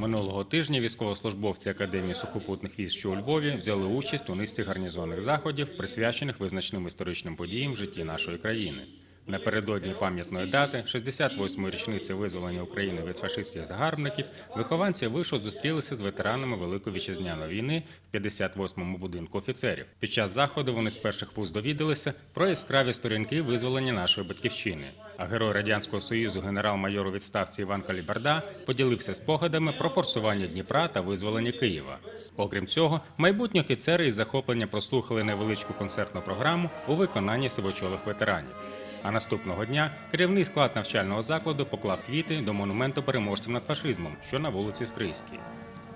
Минулого тижня військовослужбовці Академії сухопутних військ, що у Львові, взяли участь у низці гарнізонних заходів, присвячених визначним історичним подіям в житті нашої країни. Напередодні пам'ятної дати, 68-ї річниці визволення України від фашистських загарбників, вихованці вишу зустрілися з ветеранами Великої вітчизняної війни в 58-му будинку офіцерів. Під час заходу вони з перших вуз довідалися про яскраві сторінки визволення нашої батьківщини. А герой радянського союзу генерал-майор у відставці Іван Каліберда поділився спогадами про форсування Дніпра та визволення Києва. Окрім цього, майбутні офіцери із захопленням прослухали невеличку концертну програму у виконанні сивочолих ветеранів. А наступного дня керівний склад навчального закладу поклав квіти до монументу переможців над фашизмом, що на вулиці Стрийській.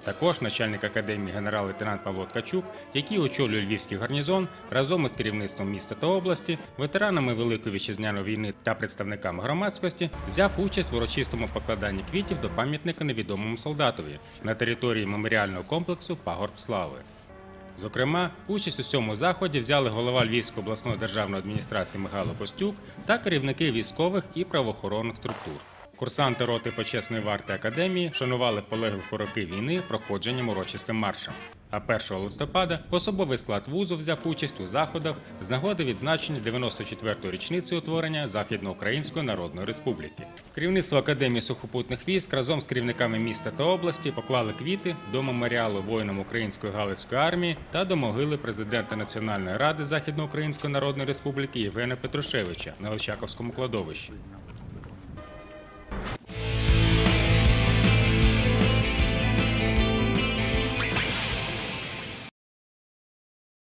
Також начальник академії генерал-лейтенант Павло Ткачук, який очолює львівський гарнізон, разом із керівництвом міста та області, ветеранами Великої вітчизняної війни та представниками громадськості, взяв участь в урочистому покладанні квітів до пам'ятника невідомому солдатові на території меморіального комплексу Пагорб Слави. Зокрема, участь у цьому заході взяли голова Львівської обласної державної адміністрації Михайло Костюк та керівники військових і правоохоронних структур. Курсанти роти почесної варти академії шанували полеглих у роки війни проходженням урочистим маршем. А 1 листопада особовий склад вузу взяв участь у заходах з нагоди відзначення 94-ї річниці утворення Західноукраїнської Народної Республіки. Керівництво Академії сухопутних військ разом з керівниками міста та області поклали квіти до меморіалу воїнам Української Галицької армії та до могили президента Національної ради Західноукраїнської Народної Республіки Євгена Петрушевича на Очаковському кладовищі.